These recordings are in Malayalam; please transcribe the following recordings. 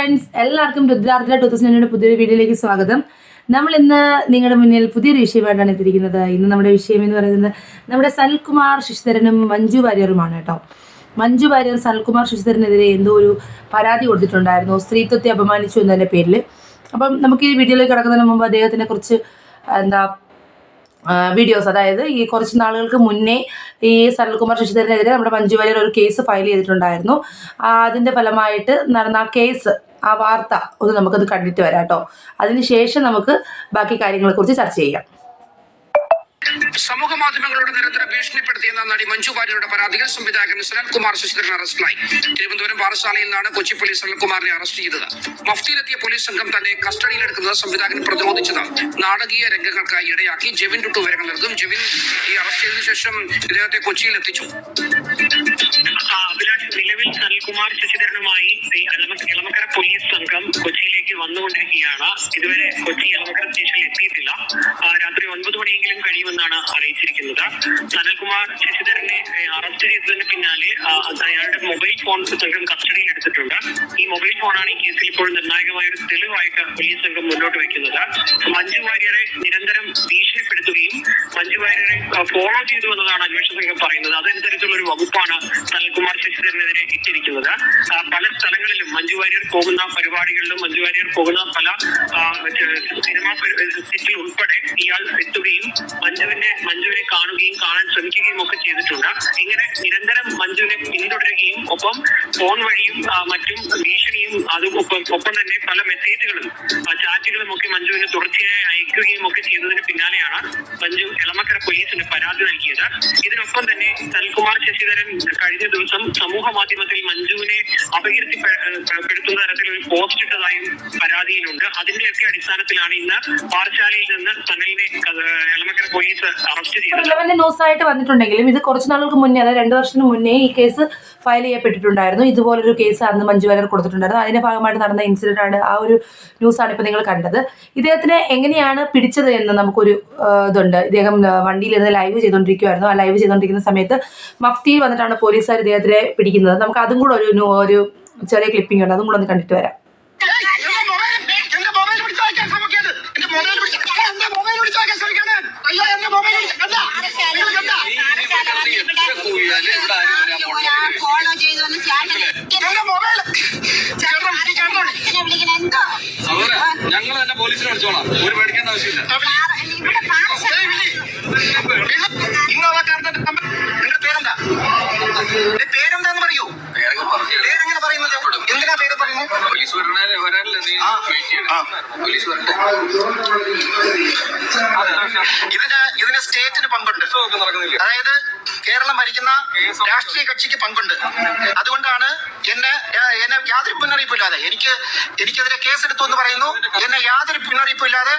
ഫ്രണ്ട്സ് എല്ലാവർക്കും രുദ്രാർത്ഥ ടു തൗസൻഡ് പുതിയൊരു വീഡിയോയിലേക്ക് സ്വാഗതം. നമ്മൾ ഇന്ന് നിങ്ങളുടെ മുന്നിൽ പുതിയൊരു വിഷയമായിട്ടാണ് എത്തിയിരിക്കുന്നത്. ഇന്ന് നമ്മുടെ വിഷയം എന്ന് പറയുന്നത് നമ്മുടെ സൽകുമാർ ശശിധരനും മഞ്ജു വാര്യറുമാണ് കേട്ടോ. മഞ്ജു വാര്യർ സൽകുമാർ ശശിധരനെതിരെ എന്തോ ഒരു പരാതി കൊടുത്തിട്ടുണ്ടായിരുന്നു. സ്ത്രീത്വത്തെ അപമാനിച്ചു എന്നതിന്റെ പേരിൽ അപ്പം നമുക്ക് ഈ വീഡിയോയിലേക്ക് കിടക്കുന്നതിന് മുമ്പ് അദ്ദേഹത്തിനെ കുറിച്ച് എന്താ വീഡിയോസ് അതായത് ഈ കുറച്ച് നാളുകൾക്ക് മുന്നേ ഈ സനൽകുമാർ ശശിധരനെതിരെ നമ്മുടെ മഞ്ജു വാര്യർ ഒരു കേസ് ഫയൽ ചെയ്തിട്ടുണ്ടായിരുന്നു. അതിന്റെ ഫലമായിട്ട് നടന്ന കേസ് ആ വാർത്ത ഒന്ന് നമുക്കത് കണ്ടിട്ട് വരാം കേട്ടോ അതിനുശേഷം നമുക്ക് ബാക്കി കാര്യങ്ങളെ കുറിച്ച് ചർച്ച ചെയ്യാം. സമൂഹ മാധ്യമങ്ങളോട് നിരന്തരം ഭീഷണിപ്പെടുത്തിയെന്ന നടി മഞ്ജു വാര്യരുടെ പരാതിയിൽ സംവിധായകൻ സനൽകുമാർ ശശിധരൻ അറസ്റ്റിലായി തിരുവനന്തപുരം പാറശാലയിൽ നിന്നാണ് കൊച്ചി പോലീസ് സനൽകുമാറിനെ അറസ്റ്റ് ചെയ്തത്. മഫ്തിയിലെത്തിയ പോലീസ് സംഘം തന്നെ കസ്റ്റഡിയിലെടുക്കുന്നത് സംവിധായകൻ പ്രതിരോധിച്ചത് നാടകീയ രംഗങ്ങൾക്ക് ഇടയാക്കി ജെവിൻ ടുട്ടു വിവരങ്ങൾ നൽകും. ജെവിൻ ഈ അറസ്റ്റ് ചെയ്തതിനു ശേഷം ഇദ്ദേഹത്തെ കൊച്ചിയിൽ എത്തിച്ചു. നിലവിൽ സനിൽകുമാർ ശശിധരനുമായി എളമക്കര പോലീസ് സംഘം കൊച്ചിയിലേക്ക് വന്നുകൊണ്ടിരിക്കുകയാണ്. ഇതുവരെ കൊച്ചി എളമക്കര സ്റ്റേഷനിൽ എത്തിയിട്ടില്ല. രാത്രി ഒൻപത് മണിയെങ്കിലും കഴിയുമെന്നാണ് അറിയിച്ചിരിക്കുന്നത്. സനൽകുമാർ ശശിധരനെ അറസ്റ്റ് ചെയ്തതിന് പിന്നാലെ അയാളുടെ മൊബൈൽ ഫോൺ സംഘം കസ്റ്റഡിയിൽ എടുത്തിട്ടുണ്ട്. ഈ മൊബൈൽ ഫോണാണ് ഈ കേസിൽ ഇപ്പോൾ നിർണായകമായ ഒരു തെളിവായിട്ട് പോലീസ് സംഘം മുന്നോട്ട് വെക്കുന്നത് മഞ്ജു വാര്യരെ നിരന്തരം ഭീഷണിപ്പെടുത്തുകയും മഞ്ജു വാര്യരെ ഫോളോ ചെയ്തു എന്നതാണ് അന്വേഷണ സംഘം പറയുന്നത്. അതനുസരിച്ചുള്ള ഒരു വകുപ്പാണ് സനൽകുമാർ ശശിധരനെതിരെ ഇട്ടിരിക്കുന്നത്. പല സ്ഥലങ്ങളിലും മഞ്ജു വാര്യർ പോകുന്ന പരിപാടികളിലും മഞ്ജു വാര്യർ പോകുന്ന പല സിനിമാ സിറ്റിൽ ഉൾപ്പെടെ ഇയാൾ എത്തുകയും മഞ്ജുവിന്റെ മഞ്ജുവിനെ കാണുകയും കാണാൻ ശ്രമിക്കുകയും ഒക്കെ ചെയ്തിട്ടുണ്ട്. ഇങ്ങനെ നിരന്തരം മഞ്ജുവിനെ പിന്തുടരുകയും ഒപ്പം ഫോൺ വഴിയും മറ്റും ഭീഷണിയും അതും ഒപ്പം തന്നെ പല മെസ്സേജുകളും ചാറ്റുകളും ഒക്കെ മഞ്ജുവിന് തുടർച്ചയായി അയക്കുകയും ഒക്കെ ചെയ്തതിന് പിന്നാലെയാണ് മഞ്ജു എളമക്കര പോലീസിന് പരാതി നൽകിയത്. ഇതിനൊപ്പം തന്നെ സൽകുമാർ ശശിധരൻ കഴിഞ്ഞ ദിവസം സമൂഹ മാധ്യമത്തിൽ മഞ്ജുവിനെ അപകീർത്തിപ്പെടുത്തുന്ന തരത്തിൽ ഒരു പോസ്റ്റ് ഇട്ടതായും പരാതിയിലുണ്ട്. അതിന്റെയൊക്കെ അടിസ്ഥാനത്തിലാണ് ഇന്ന് പാർശാലയിൽ നിന്ന് ക- എളമക്കര പോലീസ് അറസ്റ്റ് ചെയ്തത്. റിലവന്റ് ന്യൂസ് ആയിട്ട് വന്നിട്ടുണ്ടെങ്കിലും ഇത് കുറച്ച് നാളുകൾക്ക് മുന്നേ അതായത് രണ്ടു വർഷത്തിന് മുന്നേ ഈ കേസ് ഫയൽ ചെയ്യപ്പെട്ടിട്ടുണ്ടായിരുന്നു. ഇതുപോലൊരു കേസ് അന്ന് മഞ്ജു വാര്യർ കൊടുത്തിട്ടുണ്ടായിരുന്നു അതിന്റെ ഭാഗമായിട്ട് നടന്ന ഇൻസിഡന്റ് ആണ് ആ ഒരു ന്യൂസ് ആണ് ഇപ്പോൾ നിങ്ങൾ കണ്ടത്. ഇദ്ദേഹത്തിനെ എങ്ങനെയാണ് പിടിച്ചത് എന്ന് നമുക്കൊരു ഇതുണ്ട്. ഇദ്ദേഹം വണ്ടിയിൽ വണ്ടിയിലിരുന്ന് ലൈവ് ചെയ്തുകൊണ്ടിരിക്കുമായിരുന്നു ആ ലൈവ് ചെയ്തുകൊണ്ടിരിക്കുന്ന സമയത്ത് മഫ്തിയിൽ വന്നിട്ടാണ് പോലീസുകാർ ഇദ്ദേഹത്തിനെ പിടിക്കുന്നത്. നമുക്ക് അതും കൂടെ ഒരു ഒരു ചെറിയ ക്ലിപ്പിംഗ് ഉണ്ട്. അതും കൂടെ ഒന്ന് കണ്ടിട്ട് വരാം. അയ്യോ എന്റെ മൊബൈൽ അല്ല ഫോളോ ചെയ്തു വന്ന് ചേട്ടൻ എന്റെ മൊബൈൽ വിളിക്കണ? എന്തോ? ഞങ്ങൾ തന്നെ പോലീസിനെ വിളിച്ചോളാം. ഒരു പേടിക്കേണ്ട ആവശ്യമില്ല. പേരെന്താ? പേരെന്താന്ന് പറയൂ. പേരെങ്ങനെ പറയുന്നത്? എന്തിനാ പേര് പറയുന്നത്? പോലീസ് വരണേ വരാനില്ല നീ വെയിറ്റ് ചെയ്യണം? പോലീസ് വരട്ടെ. ഇതിന് ഇതിന് സ്റ്റേറ്റിന് പങ്കുണ്ട്. നടക്കുന്നില്ല. അതായത് കേരളം ഭരിക്കുന്ന രാഷ്ട്രീയ കക്ഷിക്ക് പങ്കുണ്ട്. അതുകൊണ്ടാണ് എന്നെ എന്നെ യാതൊരു മുന്നറിയിപ്പില്ലാതെ എനിക്ക് എനിക്കെതിരെ കേസെടുത്തു എന്ന് പറയുന്നു. എന്നെ യാതൊരു മുന്നറിയിപ്പും ഇല്ലാതെ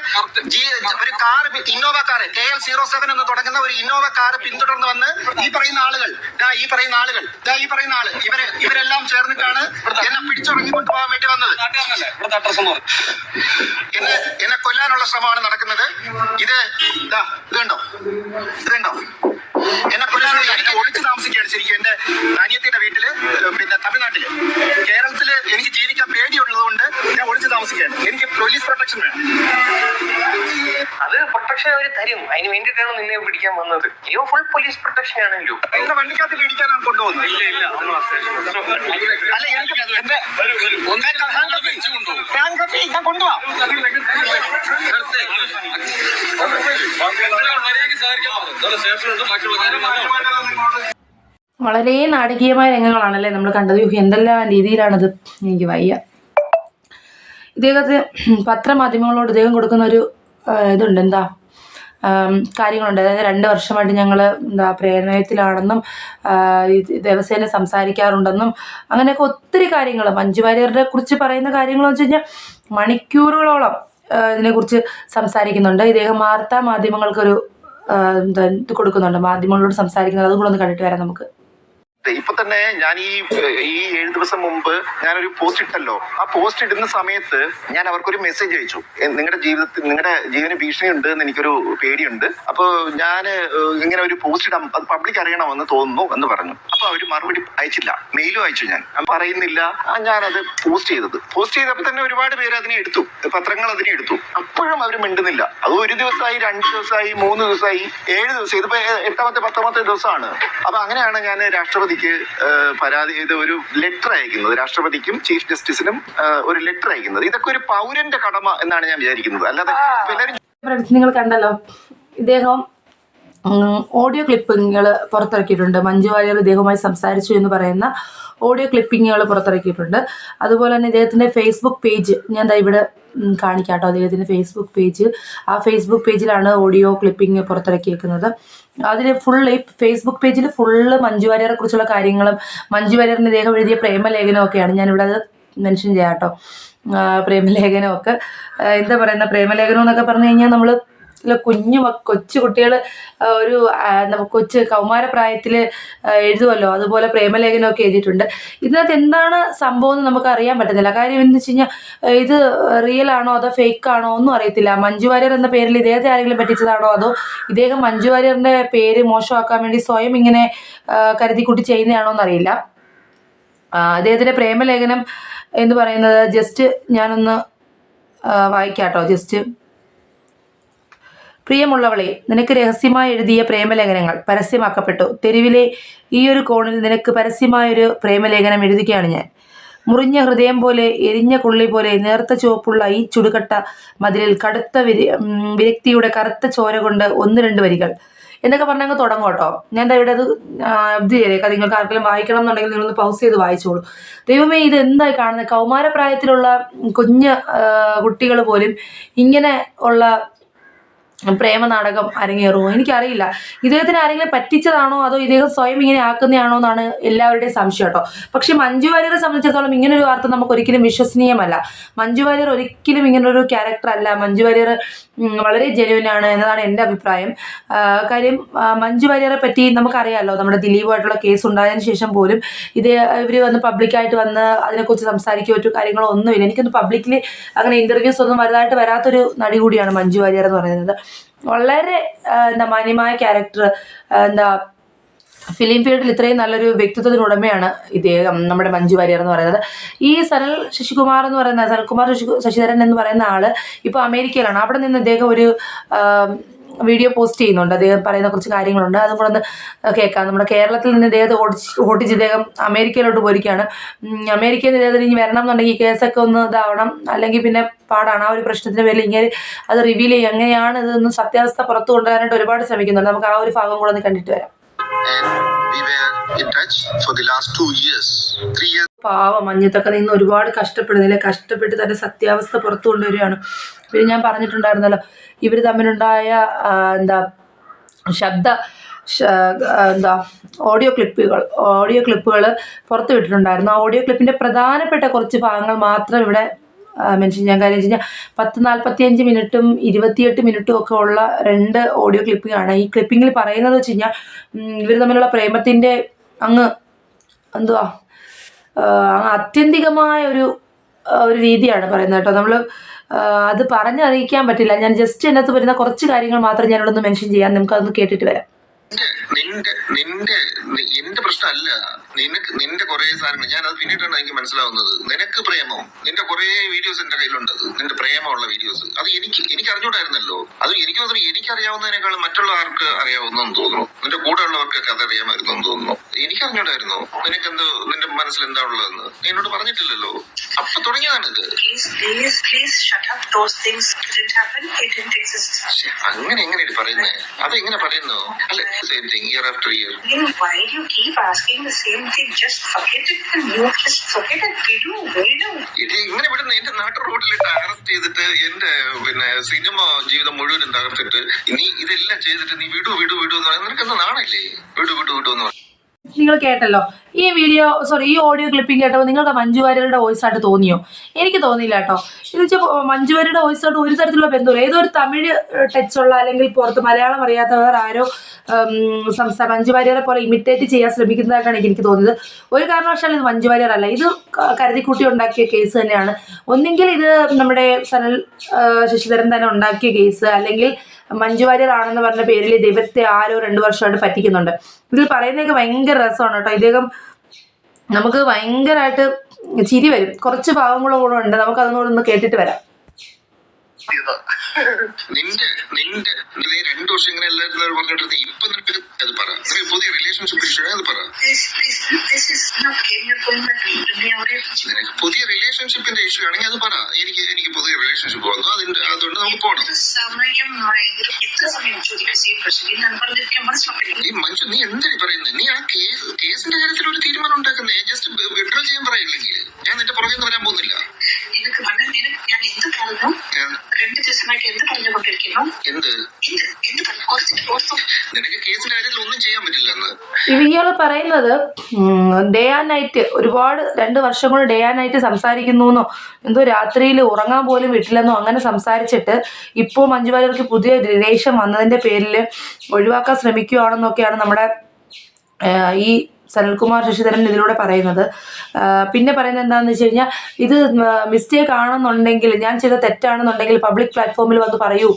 ഒരു car Innova car K L zero seven എന്ന് തുടങ്ങുന്ന ഒരു ഇന്നോവ കാർ പിന്തുടർന്ന് വന്ന് ഈ പറയുന്ന ആളുകൾ ഈ പറയുന്ന ആളുകൾ ഈ പറയുന്ന ആൾ ഇവർ ഇവരെല്ലാം ചേർന്നിട്ടാണ് എന്നെ പിടിച്ചുറങ്ങി കൊണ്ടുപോകാൻ വേണ്ടി വന്നത്. എന്ന് എന്നെ കൊല്ലാനുള്ള ശ്രമമാണ് നടക്കുന്നത്. ഇത് ഇതുണ്ടോ ഇതുണ്ടോ എന്നെ കൊല്ലാനുള്ള എനിക്ക് ഒളിച്ചു താമസിക്കുകയാണ് ശരിക്കും എന്റെ അനിയത്തിന്റെ വീട്ടിൽ പിന്നെ തമിഴ്നാട്ടിൽ. കേരളത്തിൽ എനിക്ക് ജീവിക്കാൻ പേടിയുള്ളത് കൊണ്ട് ഞാൻ ഒളിച്ചു താമസിക്കുകയാണ്. എനിക്ക് പോലീസ് പ്രൊട്ടക്ഷൻ വേണം. അത് പ്രൊട്ടക്ഷൻ അവർ തരും. അതിന് വേണ്ടിയിട്ടാണ് നിന്നെ പിടിക്കാൻ വന്നത്. അയ്യോ ഫുൾ പോലീസ് പ്രൊട്ടക്ഷൻ ആണല്ലോ. എന്റെ വണ്ടിക്കകത്ത് പിടിക്കാനാണ് കൊണ്ടുപോകുന്നത് ഇല്ല ഇല്ല അല്ല എനിക്ക് എന്റെ കൊണ്ടുപോകും വളരെ നാടകീയമായ രംഗങ്ങളാണല്ലേ നമ്മൾ കണ്ടത്? യുഹി എന്തെല്ലാം രീതിയിലാണത്? എനിക്ക് വയ്യ. ഇദ്ദേഹത്തെ പത്രമാധ്യമങ്ങളോട് ഇദ്ദേഹം കൊടുക്കുന്ന ഒരു ഇതുണ്ട്. എന്താ? കാര്യങ്ങളുണ്ട്. അതായത് രണ്ട് വർഷമായിട്ട് ഞങ്ങൾ എന്താ പ്രണയത്തിലാണെന്നും ദേവസേന സംസാരിക്കാറുണ്ടെന്നും അങ്ങനെയൊക്കെ ഒത്തിരി കാര്യങ്ങൾ മഞ്ജു വാര്യരുടെ കുറിച്ച് പറയുന്ന കാര്യങ്ങൾ വെച്ച് കഴിഞ്ഞാൽ മണിക്കൂറുകളോളം ഇതിനെക്കുറിച്ച് സംസാരിക്കുന്നുണ്ട്. ഇദ്ദേഹം വാർത്താ മാധ്യമങ്ങൾക്കൊരു കൊടുക്കുന്നുണ്ട്. മാധ്യമങ്ങളോട് സംസാരിക്കുന്നത് അതും കൂടെ ഒന്ന് കണ്ടിട്ട് വരാം നമുക്ക്. ഇപ്പൊ തന്നെ ഞാൻ ഈ ഈ ഏഴ് ദിവസം മുമ്പ് ഞാനൊരു പോസ്റ്റ് ഇട്ടല്ലോ. ആ പോസ്റ്റ് ഇടുന്ന സമയത്ത് ഞാൻ അവർക്കൊരു മെസ്സേജ് അയച്ചു. നിങ്ങളുടെ ജീവിതത്തിൽ നിങ്ങളുടെ ജീവന് ഭീഷണി ഉണ്ട് എന്ന് എനിക്കൊരു പേടിയുണ്ട്. അപ്പൊ ഞാൻ ഇങ്ങനെ ഒരു പോസ്റ്റ് ഇടാം അത് പബ്ലിക് അറിയണമെന്ന് തോന്നുന്നു എന്ന് പറഞ്ഞു. അപ്പൊ അവർ മറുപടി അയച്ചില്ല. മെയിലും അയച്ചു ഞാൻ. പറയുന്നില്ല. ഞാനത് പോസ്റ്റ് ചെയ്തത്. പോസ്റ്റ് ചെയ്തപ്പോൾ തന്നെ ഒരുപാട് പേര് അതിനെ എടുത്തു. പത്രങ്ങൾ അതിനെ എടുത്തു. അപ്പോഴും അവർ മിണ്ടുന്നില്ല. അത് ഒരു ദിവസമായി രണ്ട് ദിവസമായി മൂന്ന് ദിവസമായി ഏഴ് ദിവസം. ഇതിപ്പോ എട്ടാമത്തെ പത്താമത്തെ ദിവസമാണ് അപ്പൊ അങ്ങനെയാണ് ഞാൻ രാഷ്ട്രപതിക്ക് പരാതി ഇത് ഒരു ലെറ്റർ അയക്കുന്നത് രാഷ്ട്രപതിക്കും ചീഫ് ജസ്റ്റിസിനും ഒരു ലെറ്റർ അയക്കുന്നത്. ഇതൊക്കെ ഒരു പൗരന്റെ കടമ എന്നാണ് ഞാൻ വിചാരിക്കുന്നത്. അല്ലാതെ നിങ്ങൾ കണ്ടല്ലോ ഇദ്ദേഹം ഓഡിയോ ക്ലിപ്പിങ്ങുകൾ പുറത്തിറക്കിയിട്ടുണ്ട്. മഞ്ജു വാര്യർ ഇദ്ദേഹവുമായി സംസാരിച്ചു എന്ന് പറയുന്ന ഓഡിയോ ക്ലിപ്പിങ്ങുകൾ പുറത്തിറക്കിയിട്ടുണ്ട്. അതുപോലെ തന്നെ ഇദ്ദേഹത്തിന്റെ ഫേസ്ബുക്ക് പേജ് ഞാൻ ദാ ഇവിടെ കാണിക്കാം കേട്ടോ അദ്ദേഹത്തിന്റെ ഫേസ്ബുക്ക് പേജ് ആ ഫേസ്ബുക്ക് പേജിലാണ് ഓഡിയോ ക്ലിപ്പിംഗ് പുറത്തിറക്കിയേക്കുന്നത് അതിൽ ഫുൾ ഈ ഫേസ്ബുക്ക് പേജിൽ ഫുള്ള് മഞ്ജു വാര്യറെ കുറിച്ചുള്ള കാര്യങ്ങളും മഞ്ജു വാര്യറിന് ഇദ്ദേഹം എഴുതിയ പ്രേമലേഖനമൊക്കെയാണ് ഞാനിവിടെ അത് മെൻഷൻ ചെയ്യാം കേട്ടോ പ്രേമലേഖനമൊക്കെ എന്താ പറയുന്ന പ്രേമലേഖനം എന്നൊക്കെ പറഞ്ഞു കഴിഞ്ഞാൽ നമ്മൾ ഇല്ല കുഞ്ഞു കൊച്ചു കുട്ടികൾ ഒരു കൊച്ചു കൗമാരപ്രായത്തിൽ എഴുതുമല്ലോ അതുപോലെ പ്രേമലേഖനമൊക്കെ എഴുതിയിട്ടുണ്ട്. ഇതിനകത്ത് എന്താണ് സംഭവം എന്ന് നമുക്ക് അറിയാൻ പറ്റുന്നില്ല. കാര്യം എന്ന് വെച്ച് കഴിഞ്ഞാൽ ഇത് റിയൽ ആണോ അതോ ഫേക്ക് ആണോ ഒന്നും അറിയത്തില്ല. മഞ്ജു വാര്യർ എന്ന പേരിൽ ഇദ്ദേഹത്തെ ആരെങ്കിലും പറ്റിച്ചതാണോ അതോ ഇദ്ദേഹം മഞ്ജു വാര്യറിന്റെ പേര് മോശമാക്കാൻ വേണ്ടി സ്വയം ഇങ്ങനെ കരുതി കരുതിക്കൂട്ടി ചെയ്യുന്നതാണോ എന്നറിയില്ല. അദ്ദേഹത്തിന്റെ പ്രേമലേഖനം എന്ന് പറയുന്നത് ജസ്റ്റ് ഞാനൊന്ന് വായിക്കാട്ടോ. വായിക്കാം കേട്ടോ ജസ്റ്റ് പ്രിയമുള്ളവളെ നിനക്ക് രഹസ്യമായി എഴുതിയ പ്രേമലേഖനങ്ങൾ പരസ്യമാക്കപ്പെട്ടു. തെരുവിലെ ഈ ഒരു കോണിൽ നിനക്ക് പരസ്യമായൊരു പ്രേമലേഖനം എഴുതുകയാണ് ഞാൻ. മുറിഞ്ഞ ഹൃദയം പോലെ എരിഞ്ഞ കുള്ളി പോലെ നേർത്ത ചുവപ്പുള്ള ഈ ചുടുകട്ട മതിലിൽ കടുത്ത വിരി വിരക്തിയുടെ കറുത്ത ചോര കൊണ്ട് ഒന്ന് രണ്ട് വരികൾ. എന്നൊക്കെ പറഞ്ഞങ്ങ് തുടങ്ങും കേട്ടോ. ഞാൻ ഇവിടെ അത് അബ്ദി ചെയ്തേക്കാം നിങ്ങൾക്ക് ആർക്കെങ്കിലും വായിക്കണം എന്നുണ്ടെങ്കിൽ നിങ്ങളൊന്ന് പൗസ് ചെയ്ത് വായിച്ചോളൂ. ദൈവമേ ഇത് എന്തായി കാണുന്നത് കൗമാരപ്രായത്തിലുള്ള കുഞ്ഞ് കുട്ടികൾ പോലും ഇങ്ങനെ ഉള്ള പ്രേമ നാടകം അരങ്ങേറുമോ? എനിക്കറിയില്ല. ഇദ്ദേഹത്തിന് ആരെങ്കിലും പറ്റിച്ചതാണോ? അതോ ഇദ്ദേഹം സ്വയം ഇങ്ങനെ ആക്കുന്നതാണോ എന്നാണ് എല്ലാവരുടെയും സംശയം കേട്ടോ. പക്ഷെ മഞ്ജു വാര്യരെ സംബന്ധിച്ചിടത്തോളം ഇങ്ങനൊരു വാർത്ത നമുക്ക് ഒരിക്കലും വിശ്വസനീയമല്ല. മഞ്ജു വാര്യർ ഒരിക്കലും ഇങ്ങനൊരു ക്യാരക്ടർ അല്ല. മഞ്ജു വാര്യർ വളരെ ജെനുവിൻ ആണ് എന്നതാണ് എന്റെ അഭിപ്രായം. കാര്യം മഞ്ജു വാര്യരെ പറ്റി നമുക്കറിയാമല്ലോ നമ്മുടെ ദിലീപുമായിട്ടുള്ള കേസ് ഉണ്ടായതിന് ശേഷം പോലും ഇത് ഇവർ വന്ന് പബ്ലിക്കായിട്ട് വന്ന് അതിനെക്കുറിച്ച് സംസാരിക്കുകയോ മറ്റു കാര്യങ്ങളോ ഒന്നുമില്ല. എനിക്കൊന്ന് പബ്ലിക്കിൽ അങ്ങനെ ഇന്റർവ്യൂസ് ഒന്നും വലുതായിട്ട് വരാത്തൊരു നടി കൂടിയാണ് മഞ്ജു വാര്യർ എന്ന് പറയുന്നത്. വളരെ എന്താ മാന്യമായ ക്യാരക്ടർ എന്താ ഫിലിം ഫീൽഡിൽ ഇത്രയും നല്ലൊരു വ്യക്തിത്വത്തിന് ഉടമയാണ് ഇദ്ദേഹം നമ്മുടെ മഞ്ജു വാര്യർ എന്ന് പറയുന്നത്. ഈ സനൽ ശശികുമാർ എന്ന് പറയുന്ന സനൽകുമാർ ശശി ശശിധരൻ എന്ന് പറയുന്ന ആൾ ഇപ്പോൾ അമേരിക്കയിലാണ്. അവിടെ നിന്ന് ഇദ്ദേഹം ഒരു വീഡിയോ പോസ്റ്റ് ചെയ്യുന്നുണ്ട്. അദ്ദേഹം പറയുന്ന കുറച്ച് കാര്യങ്ങളുണ്ട്. അതും കൂടെ ഒന്ന് കേൾക്കാം. നമ്മുടെ കേരളത്തിൽ നിന്ന് ഇദ്ദേഹത്തെ ഓടിച്ച് ഓടിച്ച് ഇദ്ദേഹം അമേരിക്കയിലോട്ട് പോയിരിക്കുകയാണ്. അമേരിക്കയിൽ നിന്ന് ഇദ്ദേഹത്തിന് ഇനി വരണം എന്നുണ്ടെങ്കിൽ കേസൊക്കെ ഒന്ന് ഇതാവണം. അല്ലെങ്കിൽ പിന്നെ പാടാണ്. ആ ഒരു പ്രശ്നത്തിന്റെ പേരിൽ ഇങ്ങനെ അത് റിവീൽ ചെയ്യും. എങ്ങനെയാണ് ഇതൊന്ന് സത്യാവസ്ഥ പുറത്തു കൊണ്ടുവരാനായിട്ട് ഒരുപാട് ശ്രമിക്കുന്നുണ്ട്. നമുക്ക് ആ ഒരു ഭാഗം കൂടെ ഒന്ന് കണ്ടിട്ട് വരാം. And we were in touch for the last two years. Three years. പാവം മഞ്ഞത്തൊക്കെ നിന്ന് ഒരുപാട് കഷ്ടപ്പെടുന്നില്ലേ കഷ്ടപ്പെട്ട് തന്റെ സത്യാവസ്ഥ പുറത്തു കൊണ്ടുവരികയാണ് പിന്നെ ഞാൻ പറഞ്ഞിട്ടുണ്ടായിരുന്നല്ലോ ഇവർ തമ്മിലുണ്ടായ എന്താ ശബ്ദ എന്താ ഓഡിയോ ക്ലിപ്പുകൾ ഓഡിയോ ക്ലിപ്പുകൾ പുറത്തു വിട്ടിട്ടുണ്ടായിരുന്നു ആ ഓഡിയോ ക്ലിപ്പിന്റെ പ്രധാനപ്പെട്ട കുറച്ച് ഭാഗങ്ങൾ മാത്രം ഇവിടെ മെൻഷൻ ചെയ്യാൻ കാര്യം വെച്ച് കഴിഞ്ഞാൽ പത്ത് നാൽപ്പത്തിയഞ്ച് മിനിറ്റും ഇരുപത്തിയെട്ട് മിനിറ്റും ഒക്കെ ഉള്ള രണ്ട് ഓഡിയോ ക്ലിപ്പിങ്ങാണ് ഈ ക്ലിപ്പിങ്ങിൽ പറയുന്നത് വെച്ച് കഴിഞ്ഞാൽ ഇവർ തമ്മിലുള്ള പ്രേമത്തിന്റെ അങ്ങ് എന്തുവാ അത്യന്തികമായ ഒരു ഒരു രീതിയാണ് പറയുന്നത് കേട്ടോ. നമ്മൾ അത് പറഞ്ഞറിയിക്കാൻ പറ്റില്ല. ഞാൻ ജസ്റ്റ് അതിനകത്ത് വരുന്ന കുറച്ച് കാര്യങ്ങൾ മാത്രം ഞാനിവിടെ ഒന്ന് മെൻഷൻ ചെയ്യാം. നമുക്കതൊന്ന് കേട്ടിട്ട് വരാം. നിന്റെ നിന്റെ എന്റെ പ്രശ്നമല്ല. നിനക്ക് നിന്റെ കുറെ സാധനങ്ങൾ. ഞാൻ അത് പിന്നീടാണ് എനിക്ക് മനസ്സിലാവുന്നത്. നിനക്ക് പ്രേമം. നിന്റെ കുറെ വീഡിയോസ് എന്റെ കയ്യിലുണ്ട്. നിന്റെ പ്രേമമുള്ള വീഡിയോസ് അത് എനിക്ക് എനിക്ക് അറിഞ്ഞൂടായിരുന്നല്ലോ അത് എനിക്ക് തോന്നുന്നു എനിക്ക് അറിയാവുന്നതിനേക്കാൾ മറ്റുള്ള ആർക്ക് അറിയാവുന്നെന്ന് തോന്നുന്നു. നിന്റെ കൂടെ ഉള്ളവർക്കൊക്കെ അത് അറിയാമായിരുന്നു എന്ന് തോന്നുന്നു. എനിക്ക് അറിഞ്ഞൂടായിരുന്നു നിനക്ക് എന്തോ നിന്റെ മനസ്സിൽ എന്താ ഉള്ളതെന്ന്. നീ എന്നോട് പറഞ്ഞിട്ടില്ലല്ലോ. അപ്പൊ തുടങ്ങിയതാണിത്. അങ്ങനെ എങ്ങനെ പറയുന്നേ? അതെങ്ങനെ പറയുന്നു? അല്ലെ? Same thing year after year. Then why do you keep asking the same thing? Just forget it and you just forget it. Vidu, Vidu. ഇത് ഇങ്ങനെ വിടുന്ന എന്റെ നാട്ടു റോഡിലിട്ട് അറസ്റ്റ് ചെയ്തിട്ട് എന്റെ പിന്നെ സിനിമ ജീവിതം മുഴുവനും തകർത്തിട്ട് നീ ഇതെല്ലാം ചെയ്തിട്ട് നീ വിടു വിടു വിടു എന്ന് പറയുന്നത് നിനക്ക് എന്താ നാണല്ലേ വിടു വിടു വിടു എന്ന് നിങ്ങൾ കേട്ടല്ലോ ഈ വീഡിയോ സോറി ഈ ഓഡിയോ ക്ലിപ്പിംഗ് കേട്ടപ്പോൾ നിങ്ങൾക്ക് മഞ്ജു വാര്യരുടെ വോയിസ് ആയിട്ട് തോന്നിയോ? എനിക്ക് തോന്നിയില്ല കേട്ടോ. എന്ന് വെച്ചാൽ മഞ്ജു വാര്യരുടെ വോയിസ് ആയിട്ട് ഒരു തരത്തിലുള്ള ബന്ധമില്ല ഏതൊരു തമിഴ് ടച്ചുള്ള അല്ലെങ്കിൽ പുറത്ത് മലയാളം അറിയാത്തവർ ആരോ സംസ്ഥാന മഞ്ജു വാര്യരെ പോലെ ഇമിറ്റേറ്റ് ചെയ്യാൻ ശ്രമിക്കുന്നതായിട്ടാണ് എനിക്ക് തോന്നിയത്. ഒരു കാരണവശാലും ഇത് മഞ്ജു അല്ല. ഇത് കരുതിക്കുട്ടി ഉണ്ടാക്കിയ കേസ് തന്നെയാണ്. ഒന്നെങ്കിൽ ഇത് നമ്മുടെ സനൽ ശശിധരൻ തന്നെ ഉണ്ടാക്കിയ കേസ് അല്ലെങ്കിൽ മഞ്ജു വാര്യർ ആണെന്ന് പറഞ്ഞ പേരിൽ ദൈവത്തെ ആരോ രണ്ടു വർഷമായിട്ട് പറ്റിക്കുന്നുണ്ട്. ഇതിൽ പറയുന്നതൊക്കെ ഭയങ്കര രസമാണ് കേട്ടോ. ഇദ്ദേഹം നമുക്ക് ഭയങ്കരമായിട്ട് ചിരി വരും. കുറച്ച് ഭാഗങ്ങളും കൂടെ ഉണ്ട്. നമുക്ക് അതൊന്നും ഒന്ന് കേട്ടിട്ട് വരാം. നിന്റെ നിന്റെ നീ രണ്ടു വർഷം ഇങ്ങനെ എല്ലാവരും പറഞ്ഞിട്ട് ഇപ്പൊ നിനക്ക് അത് പറ. പുതിയ റിലേഷൻഷിപ്പ് ഇഷ്യൂ അത് പറ. നിനക്ക് പുതിയ റിലേഷൻഷിപ്പിന്റെ ഇഷ്യൂ ആണെങ്കിൽ അത് പറ. എനിക്ക് എനിക്ക് പുതിയ റിലേഷൻഷിപ്പ് വന്നു. അതിന്റെ അതുകൊണ്ട് നമുക്ക് പോകണം സമയം ഈ മനുഷ്യൻ സമയം ചോദിക്കും സി പ്രശ്നം ഞാൻ പറഞ്ഞിരിക്കാൻ മനസ്സിലാക്കില്ല ഈ മനുഷ്യ നീ എന്താണ് പറയുന്നത് നീ ആ കേസ് കേസിന്റെ കാര്യത്തിൽ ഒരു തീരുമാനം ഉണ്ടാക്കുന്നേ ജസ്റ്റ് വിഡ്രോ ചെയ്യാൻ പറയില്ലെങ്കിൽ ഞാൻ നിന്റെ പുറകെ നിന്ന് വരാൻ പോകുന്നില്ല എനിക്ക് വളരെ നിനക്ക് ഞാൻ എന്ത് പറഞ്ഞു ഞാൻ രണ്ട് ദിവസമായിട്ട് എന്ത് പറഞ്ഞുകൊണ്ടിരിക്കുന്നു എന്ത് എന്ത് എന്ത് പറഞ്ഞു കുറച്ച് ഓർത്തു നിനക്ക് കേസിന്റെ കാര്യത്തിൽ ഒന്നും ചെയ്യാൻ പറ്റില്ല എന്ന് ഇയാൾ പറയുന്നത് ഡേ ആൻഡ് നൈറ്റ് ഒരുപാട് രണ്ട് വർഷം കൊണ്ട് ഡേ ആൻഡ് നൈറ്റ് സംസാരിക്കുന്നു എന്നോ എന്തോ രാത്രിയിൽ ഉറങ്ങാൻ പോലും വിട്ടില്ലെന്നോ അങ്ങനെ സംസാരിച്ചിട്ട് ഇപ്പോൾ മഞ്ജു വാര്യർക്ക് പുതിയ റിലേഷൻ വന്നതിന്റെ പേരിൽ ഒഴിവാക്കാൻ ശ്രമിക്കുകയാണെന്നൊക്കെയാണ് നമ്മുടെ ഈ സനൽകുമാർ ശശിധരൻ ഇതിലൂടെ പറയുന്നത്. പിന്നെ പറയുന്നത് എന്താണെന്ന് വെച്ച് കഴിഞ്ഞാൽ ഇത് മിസ്റ്റേക്ക് ആണെന്നുണ്ടെങ്കിൽ ഞാൻ ചെയ്ത തെറ്റാണെന്നുണ്ടെങ്കിൽ പബ്ലിക് പ്ലാറ്റ്ഫോമിൽ വന്ന് പറയൂ.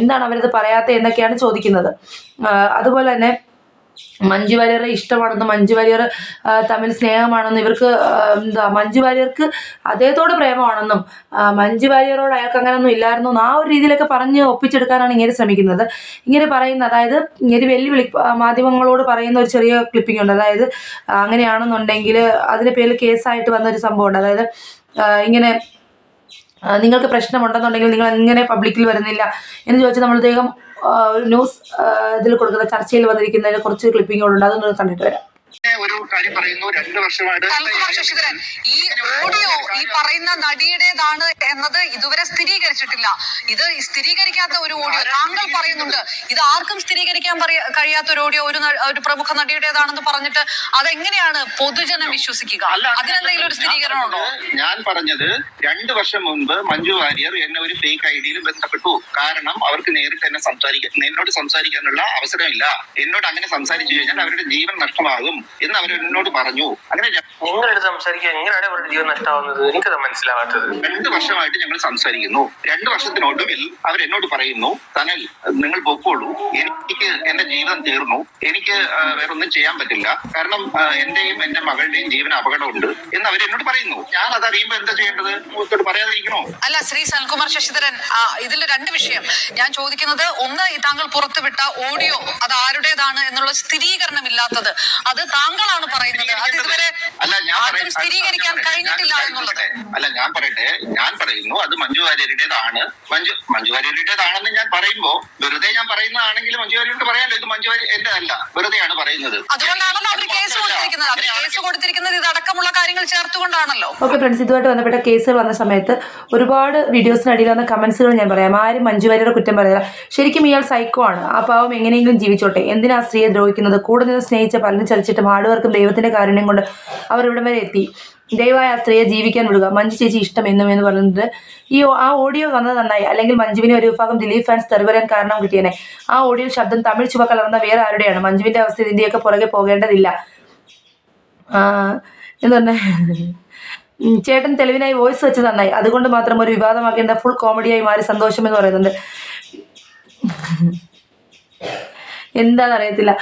എന്താണ് അവരത് പറയാത്തത് എന്നൊക്കെയാണ് ചോദിക്കുന്നത്. അതുപോലെ തന്നെ മഞ്ജു വാര്യറെ ഇഷ്ടമാണെന്ന് മഞ്ജു വാര്യർ തമ്മിൽ സ്നേഹമാണെന്ന് ഇവർക്ക് എന്താ മഞ്ജു വാര്യർക്ക് അദ്ദേഹത്തോട് പ്രേമമാണെന്നും മഞ്ജു വാര്യരോട് അയാൾക്ക് അങ്ങനെയൊന്നും ഇല്ലായിരുന്നു ആ ഒരു രീതിയിലൊക്കെ പറഞ്ഞ് ഒപ്പിച്ചെടുക്കാനാണ് ഇങ്ങനെ ശ്രമിക്കുന്നത്. ഇങ്ങനെ പറയുന്ന അതായത് ഇങ്ങനെ വെല്ലുവിളി മാധ്യമങ്ങളോട് പറയുന്ന ഒരു ചെറിയ ക്ലിപ്പിംഗ് ഉണ്ട്. അതായത് അങ്ങനെയാണെന്നുണ്ടെങ്കിൽ അതിന്റെ പേരിൽ കേസായിട്ട് വന്ന ഒരു സംഭവമുണ്ട്. അതായത് ഇങ്ങനെ നിങ്ങൾക്ക് പ്രശ്നമുണ്ടെന്നുണ്ടെങ്കിൽ നിങ്ങൾ എങ്ങനെ പബ്ലിക്കിൽ വരുന്നില്ല എന്ന് ചോദിച്ചാൽ ഒരു ന്യൂസ് ഇതിൽ കൊടുക്കുന്ന ചർച്ചയിൽ വന്നിരിക്കുന്നതിന് കുറച്ച് ക്ലിപ്പിങ്ങുകളുണ്ട് അതൊന്ന് കണ്ടിട്ട് വരാം. ഒരു കാര്യം പറയുന്നു. രണ്ട് വർഷമായിട്ട് ശശിധരൻ ഈ ഓഡിയോ ഈ പറയുന്ന നടിയുടേതാണ് എന്നത് ഇതുവരെ സ്ഥിരീകരിച്ചിട്ടില്ല. ഇത് സ്ഥിരീകരിക്കാത്ത ഒരു ഓഡിയോ. താങ്കൾ പറയുന്നുണ്ട് ഇത് ആർക്കും സ്ഥിരീകരിക്കാൻ കഴിയാത്ത ഒരു ഓഡിയോ ഒരു ഒരു പ്രമുഖ നടിയുടേതാണെന്ന് പറഞ്ഞിട്ട് അതെങ്ങനെയാണ് പൊതുജനം വിശ്വസിക്കുക? അതിനെന്തെങ്കിലും ഒരു സ്ഥിരീകരണം ഉണ്ടോ? ഞാൻ പറഞ്ഞത് രണ്ട് വർഷം മുൻപ് മഞ്ജു വാര്യർ എന്നെ ഒരു ഫേക്ക് ഐഡിയിൽ ബന്ധപ്പെട്ടു. കാരണം അവർക്ക് നേരിട്ട് എന്നെ സംസാരിക്കാൻ എന്നോട് സംസാരിക്കാനുള്ള അവസരമില്ല. എന്നോട് അങ്ങനെ സംസാരിച്ചു കഴിഞ്ഞാൽ അവരുടെ ജീവൻ നഷ്ടമാകും. എന്ന് അവർ എന്നോട് പറഞ്ഞു. അങ്ങനെ നിങ്ങളെടുത്ത് സംസാരിക്കുക എങ്ങനെയാണ് അവരുടെ ജീവൻ നഷ്ടമാവുന്നത്? എനിക്കത് മനസ്സിലാവാത്തത്. രണ്ട് വർഷമായിട്ട് ഞങ്ങൾ സംസാരിക്കുന്നു. രണ്ട് വർഷത്തിനൊടുവിൽ അവർ എന്നോട് പറയുന്നു തനൽ നിങ്ങൾ പൊക്കോളൂ. എനിക്ക് എന്റെ ജീവിതം തീർന്നു. എനിക്ക് വേറൊന്നും ചെയ്യാൻ പറ്റില്ല. കാരണം എന്റെയും എന്റെ മകളുടെയും ജീവൻ അപകടമുണ്ട്. എന്ന് അവർ എന്നോട് പറയുന്നു. ഞാൻ അത് അറിയുമ്പോൾ എന്താ ചെയ്യേണ്ടത്? പറയാതിരിക്കണോ? അല്ല ശ്രീ സൽകുമാർ ശശിധരൻ ഇതിൽ രണ്ട് വിഷയം. ഞാൻ ചോദിക്കുന്നത് ഒന്ന് താങ്കൾ പുറത്തുവിട്ട ഓഡിയോ അത് ആരുടേതാണ് എന്നുള്ള സ്ഥിരീകരണം ഇല്ലാത്തത് അത് താങ്കളാണ് പറയുന്നത്. അത് ഇതുവരെ അല്ല ഞാൻ ആർക്കും. സ്ഥിരീകരിക്കാൻ കഴിഞ്ഞിട്ടില്ല എന്നുള്ളത്. അല്ല ഞാൻ പറയട്ടെ ഞാൻ പറയുന്നു അത് മഞ്ജു വാര്യരുടേതാണ്. മഞ്ജു മഞ്ജു വാര്യരുടേതാണെന്ന് ഞാൻ പറയുമ്പോ വെറുതെ ഞാൻ പറയുന്നതാണെങ്കിൽ മഞ്ജു വാര്യരോട് പറയാലോ ഇത് മഞ്ജു വാര്യ എന്റെ അല്ല വെറുതെയാണ് പറയുന്നത്. അതുകൊണ്ടാണല്ലോ അവർ കേസ് കൊടുത്തിരിക്കുന്നത്. അവർ കേസ് കൊടുത്തിരിക്കുന്നത് ഇതടക്കമുള്ള കാര്യങ്ങൾ ചേർത്തുകൊണ്ടാണല്ലോ. ഓക്കെ ഫ്രണ്ട്സ് ഇതുമായിട്ട് ബന്ധപ്പെട്ട കേസുകൾ വന്ന സമയത്ത് ഒരുപാട് വീഡിയോസിനടിയിൽ വന്ന കമന്റ്സുകൾ ഞാൻ പറയാം. ആരും മഞ്ജു വാര്യരുടെ കുറ്റം പറയില്ല ശരിക്കും ഇയാൾ സൈക്കോ ആണ്. ആ പാവം എങ്ങനെയെങ്കിലും ജീവിച്ചോട്ടെ. എന്തിനാ സ്ത്രീയെ ദ്രോഹിക്കുന്നത്? കൂടെ നിന്ന് സ്നേഹിച്ച പലരും ചലിച്ചിട്ടും ഹാർഡ്വർക്കും ദൈവത്തിന്റെ കാരുണ്യം കൊണ്ട് അവർ ഇവിടം വരെ എത്തി. ദയവായ ആ സ്ത്രീയെ ജീവിക്കാൻ വിടുക. മഞ്ജു ചേച്ചി ഇഷ്ടം എന്നും എന്ന് പറഞ്ഞിട്ട് ഈ ആ ഓഡിയോ വന്നത് നന്നായി. അല്ലെങ്കിൽ മഞ്ജുവിനെ ഒരു വിഭാഗം ദിലീപ് ഫാൻസ് തെറിവരാൻ കാരണം കിട്ടിയനെ. ആ ഓഡിയോ ശബ്ദം തമിഴ് ചുവ കലർന്ന വേറെ ആരുടെയാണ്? മഞ്ജുവിന്റെ അവസ്ഥ ഇന്ത്യയൊക്കെ പുറകെ പോകേണ്ടതില്ല. എന്ന് പറഞ്ഞ ഉം, ചേട്ടൻ തെളിവിനായി വോയിസ് വെച്ച് നന്നായി. അതുകൊണ്ട് മാത്രം ഒരു വിവാദമാക്കേണ്ട ഫുൾ കോമഡിയായി മാറി സന്തോഷം എന്ന് പറയുന്നുണ്ട്. എന്താണെന്ന് അറിയത്തില്ല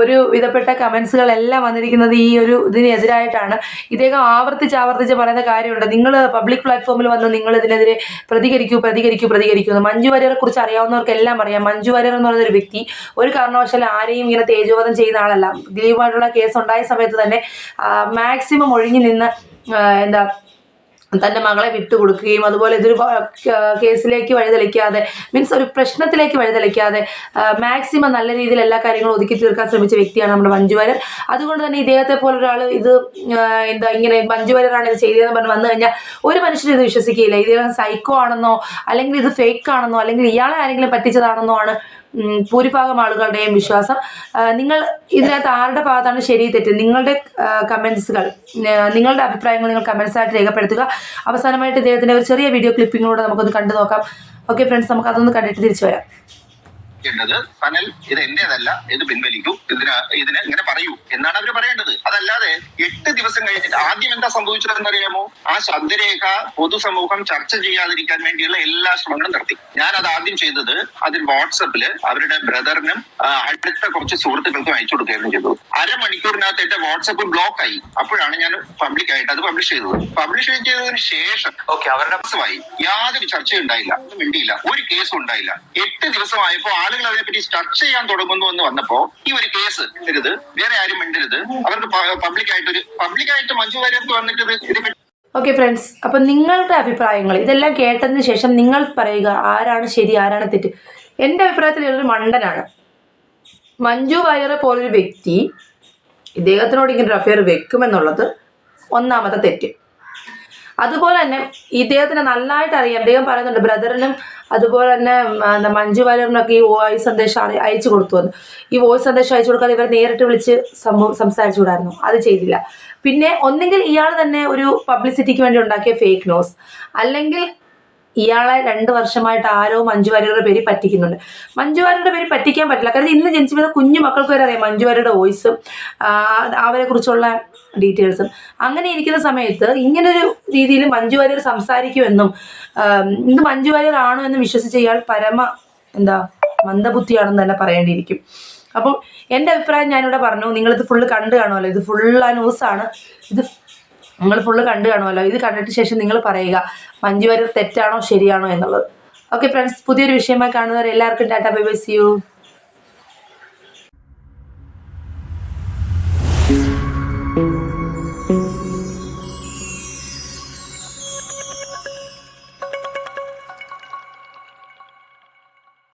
ഒരു വിധപ്പെട്ട കമൻസുകളെല്ലാം വന്നിരിക്കുന്നത് ഈ ഒരു ഇതിനെതിരായിട്ടാണ്. ഇദ്ദേഹം ആവർത്തിച്ച് ആവർത്തിച്ച് പറയുന്ന കാര്യമുണ്ട്. നിങ്ങൾ പബ്ലിക് പ്ലാറ്റ്ഫോമിൽ വന്ന് നിങ്ങൾ ഇതിനെതിരെ പ്രതികരിക്കൂ പ്രതികരിക്കൂ പ്രതികരിക്കൂ മഞ്ജു വാര്യരെ കുറിച്ച് അറിയാവുന്നവർക്കെല്ലാം അറിയാം. മഞ്ജു വാര്യർ എന്ന് പറയുന്ന ഒരു വ്യക്തി ഒരു കാരണവശാലും ആരെയും ഇങ്ങനെ തേജോവധം ചെയ്യുന്ന ആളല്ല. ദിലീപുമായിട്ടുള്ള കേസ് ഉണ്ടായ സമയത്ത് തന്നെ മാക്സിമം ഒഴിഞ്ഞു നിന്ന് എന്താ തന്റെ മകളെ വിട്ടുകൊടുക്കുകയും അതുപോലെ ഇതൊരു കേസിലേക്ക് വഴിതെളിക്കാതെ മീൻസ് ഒരു പ്രശ്നത്തിലേക്ക് വഴിതെളിക്കാതെ മാക്സിമം നല്ല രീതിയിൽ എല്ലാ കാര്യങ്ങളും ഒതുക്കി തീർക്കാൻ ശ്രമിച്ച വ്യക്തിയാണ് നമ്മുടെ മഞ്ജുവാരൻ അതുകൊണ്ട് തന്നെ ഇദ്ദേഹത്തെ പോലെ ഒരാൾ ഇത് എന്താ ഇങ്ങനെ മഞ്ജുവാരനാണ് ഇത് ചെയ്തതെന്ന് പറഞ്ഞ് വന്നു കഴിഞ്ഞാൽ ഒരു മനുഷ്യരും ഇത് വിശ്വസിക്കുകയില്ല. ഇദ്ദേഹം സൈക്കോ ആണെന്നോ അല്ലെങ്കിൽ ഇത് ഫേക്ക് ആണെന്നോ അല്ലെങ്കിൽ ഇയാളെ ആരെങ്കിലും പറ്റിച്ചതാണെന്നോ ആണ് ഭൂരിഭാഗം ആളുകളുടെയും വിശ്വാസം. നിങ്ങൾ ഇതിനകത്ത് ആരുടെ ഭാഗത്താണ് ശരി തെറ്റ്? നിങ്ങളുടെ കമൻസുകൾ നിങ്ങളുടെ അഭിപ്രായങ്ങൾ നിങ്ങൾ കമൻസായിട്ട് രേഖപ്പെടുത്തുക. അവസാനമായിട്ട് ഇദ്ദേഹത്തിന്റെ ഒരു ചെറിയ വീഡിയോ ക്ലിപ്പിങ്ങിലൂടെ നമുക്കൊന്ന് കണ്ടു നോക്കാം ഓക്കെ ഫ്രണ്ട്സ് നമുക്ക് അതൊന്ന് കണ്ടിട്ട് തിരിച്ചു വരാം. ണ്ടത് സനൽ ഇത് എന്റേതല്ല ഇത് പിൻവലിക്കൂ ഇതിന് ഇതിന് ഇങ്ങനെ പറയൂ എന്നാണ് അവർ പറയേണ്ടത്. അതല്ലാതെ എട്ട് ദിവസം കഴിഞ്ഞിട്ട് ആദ്യം എന്താ സംഭവിച്ചതെന്നറിയാമോ ആ ശബ്ദരേഖ പൊതുസമൂഹം ചർച്ച ചെയ്യാതിരിക്കാൻ വേണ്ടിയുള്ള എല്ലാ ശ്രമങ്ങളും നടത്തി. ഞാൻ അത് ആദ്യം ചെയ്തത് അതിൽ വാട്സപ്പിൽ അവരുടെ ബ്രദറിനും അടുത്ത കുറച്ച് സുഹൃത്തുക്കൾക്കും അയച്ചു കൊടുക്കുകയായിരുന്നു ചെയ്തു അരമണിക്കൂറിനകത്ത് എന്റെ വാട്സപ്പ് ബ്ലോക്ക് ആയി. അപ്പോഴാണ് ഞാൻ പബ്ലിക് ആയിട്ട് അത് പബ്ലിഷ് ചെയ്തത്. പബ്ലിഷ് ചെയ്തതിന് ശേഷം ഓക്കെ അവരുടെ യാതൊരു ചർച്ചയും ഉണ്ടായില്ല. മിണ്ടിയില്ല. ഒരു കേസും ഉണ്ടായില്ല. എട്ട് ദിവസമായപ്പോ ആളുകൾ അതിനെപ്പറ്റി ചർച്ച ചെയ്യാൻ തുടങ്ങുന്നു എന്ന് വന്നപ്പോ ഈ ഒരു കേസ് ഇരുത് വേറെ ആരും മിണ്ടരുത്. അവർക്ക് പബ്ലിക്കായിട്ട് ആയിട്ടൊരു പബ്ലിക്കായിട്ട് മഞ്ജു വാര്യർക്ക് വന്നിട്ട് ഓക്കെ ഫ്രണ്ട്സ് അപ്പം നിങ്ങളുടെ അഭിപ്രായങ്ങൾ ഇതെല്ലാം കേട്ടതിന് ശേഷം നിങ്ങൾ പറയുക ആരാണ് ശരി ആരാണ് തെറ്റ്. എന്റെ അഭിപ്രായത്തിൽ ഇതൊരു മണ്ടനാണ്. മഞ്ജു വാര്യറെ പോലൊരു വ്യക്തി ഇദ്ദേഹത്തിനോട് ഇങ്ങനെ ഒരു അഫയർ വെക്കുമെന്നുള്ളത് ഒന്നാമത്തെ തെറ്റ്. അതുപോലെ തന്നെ ഇദ്ദേഹത്തിന് നന്നായിട്ട് അറിയാം. അദ്ദേഹം പറയുന്നുണ്ട് ബ്രദറിനും അതുപോലെ തന്നെ എന്താ മഞ്ജു വാര്യറിനൊക്കെ ഈ വോയിസ് സന്ദേശം അയച്ചു കൊടുത്തു എന്ന്. ഈ വോയിസ് സന്ദേശം അയച്ചു കൊടുക്കാതെ ഇവരെ നേരിട്ട് വിളിച്ച് സംഭവം സംസാരിച്ചുകൂടായിരുന്നു അത് ചെയ്തില്ല. പിന്നെ ഒന്നെങ്കിൽ ഇയാൾ തന്നെ ഒരു പബ്ലിസിറ്റിക്ക് വേണ്ടി ഉണ്ടാക്കിയ ഫേക്ക് ന്യൂസ് അല്ലെങ്കിൽ ഇയാളെ രണ്ട് വർഷമായിട്ട് ആരോ മഞ്ജു വാര്യരുടെ പേര് പറ്റിക്കുന്നുണ്ട്. മഞ്ജു വാര്യരുടെ പേര് പറ്റിക്കാൻ പറ്റില്ല. കാരണം ഇന്ന് ജനിച്ചു വരുന്ന കുഞ്ഞു മക്കൾക്ക് വരെ അറിയാം മഞ്ജു വാര്യരുടെ വോയിസും അവരെ കുറിച്ചുള്ള ഡീറ്റെയിൽസും. അങ്ങനെ ഇരിക്കുന്ന സമയത്ത് ഇങ്ങനൊരു രീതിയിൽ മഞ്ജു വാര്യർ സംസാരിക്കുമെന്നും ഇത് മഞ്ജു വാര്യർ ആണോ എന്ന് വിശ്വസിച്ച ഇയാൾ പരമ എന്താ മന്ദബുദ്ധിയാണെന്ന് തന്നെ പറയേണ്ടിയിരിക്കും. അപ്പം എന്റെ അഭിപ്രായം ഞാനിവിടെ പറഞ്ഞു നിങ്ങളിത് ഫുള്ള് കണ്ടു കാണുമല്ലോ. ഇത് ഫുൾ ആ ന്യൂസാണ്. ഇത് നിങ്ങൾ ഫുള്ള് കണ്ടു കാണുമല്ലോ. ഇത് കണ്ടിട്ട് ശേഷം നിങ്ങൾ പറയുക മഞ്ജു വാര്യർ തെറ്റാണോ ശരിയാണോ എന്നുള്ളത്. ഓക്കെ ഫ്രണ്ട്സ് പുതിയൊരു വിഷയമായി കാണുന്നവർ എല്ലാവർക്കും ടാറ്റ ബൈ ബൈ യു.